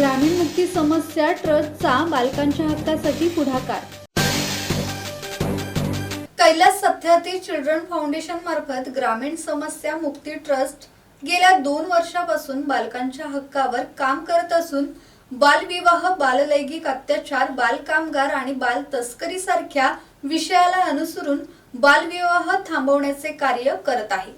ग्रामीण मुक्ती समस्या ट्रस्टचा बालकांच्या हक्कासाठी पुढाकार. कैलास सत्यार्थी चिल्ड्रन फाउंडेशन मार्फत ग्रामीण समस्या मुक्ती ट्रस्ट गेल्या दोन वर्षापासून बालकांच्या हक्कावर काम करत असून बालविवाह बाललैंगिक अत्याचार बालकामगार आणि बाल तस्करी सारख्या विषयाला अनुसरून बालविवाह थांबवण्याचे कार्य करत आहे.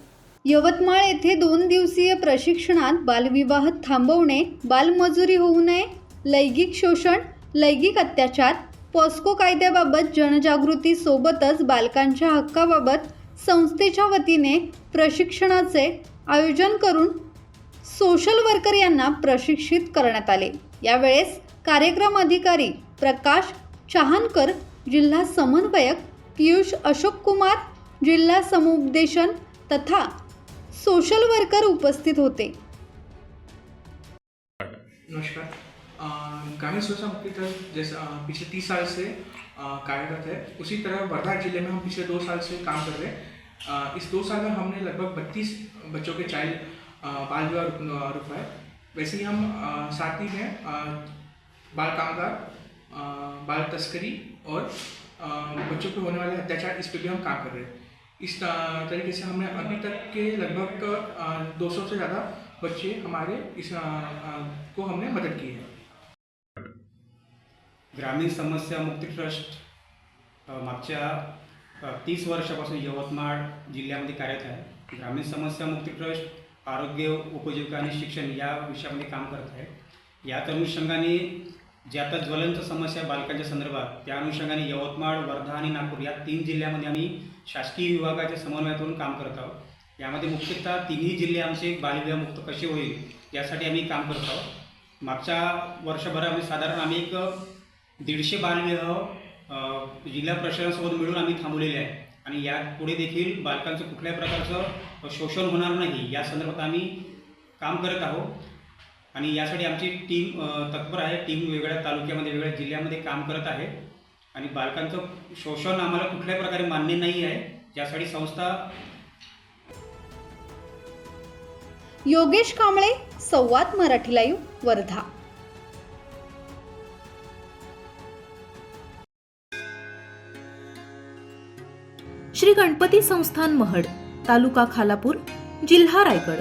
यवतमाळ येथे दोन दिवसीय प्रशिक्षणात बालविवाह थांबवणे बालमजुरी होऊ नये लैंगिक शोषण लैंगिक अत्याचार पॉस्को कायद्याबाबत जनजागृती सोबतच बालकांच्या हक्काबाबत संस्थेच्या वतीने प्रशिक्षणाचे आयोजन करून सोशल वर्कर यांना प्रशिक्षित करण्यात आले. यावेळेस कार्यक्रम अधिकारी प्रकाश चहानकर जिल्हा समन्वयक पियुष अशोक कुमार जिल्हा समुपदेशन तथा सोशल वर्कर उपस्थित होते. नमस्कार. ग्रामीण सुरक्षा ट्रस्ट जैसे पिछले तीस साल से कार्यरत है. उसी तरह वर्धा ज़िले में हम पिछले दो साल से काम कर रहे हैं. इस दो साल में हमने लगभग बत्तीस बच्चों के चाइल्ड बाल विवाह रुक- रुकवाए. वैसे ही हम साथ ही में बाल कामगार बाल तस्करी और बच्चों पे होने वाले अत्याचार इस पर भी हम काम कर रहे हैं. इस तरीके से हमने अभी तक के लगभग दो सौ से ज़्यादा बच्चे हमारे इस को हमने मदद की है। ग्रामीण समस्या मुक्ती ट्रस्ट मागच्या तीस वर्षापासून यवतमाळ जिल्ह्यामध्ये कार्यरत आहे. ग्रामीण समस्या मुक्ती ट्रस्ट आरोग्य उपजीविका आणि शिक्षण या विषयामध्ये काम करत आहे. याच अनुषंगाने जे आता ज्वलंत समस्या बालकांच्या संदर्भात त्या अनुषंगाने यवतमाळ वर्धा आणि नागपूर या तीन जिल्ह्यामध्ये आम्ही शासकीय विभागाच्या समन्वयातून काम करत आहोत. यामध्ये मुख्यतः तिन्ही जिल्हे आमचे बालविवाह मुक्त कसे होईल यासाठी आम्ही काम करत आहोत. मागच्या वर्षभरामध्ये साधारण आम्ही एक दीडशे बालविवाह जिल्हा प्रशासनासोबत मिळून आम्ही थांबवलेले आहे आणि यापुढे देखील बालकांचं कुठल्याही प्रकारचं शोषण होणार नाही या संदर्भात आम्ही काम करत आहोत. आणि यासाठी आमची टीम तत्पर आहे. टीम वेगवेगळ्या तालुक्यामध्ये वेगवेगळ्या जिल्ह्यामध्ये काम करत आहे. आणि बालकांचं शोषण आम्हाला कुठल्याही प्रकारे मान्य नाही आहे. यासाठी संस्था योगेश कांबळे संवाद मराठी लाईव्ह वर्धा. श्री गणपती संस्थान महड तालुका खालापूर जिल्हा रायगड.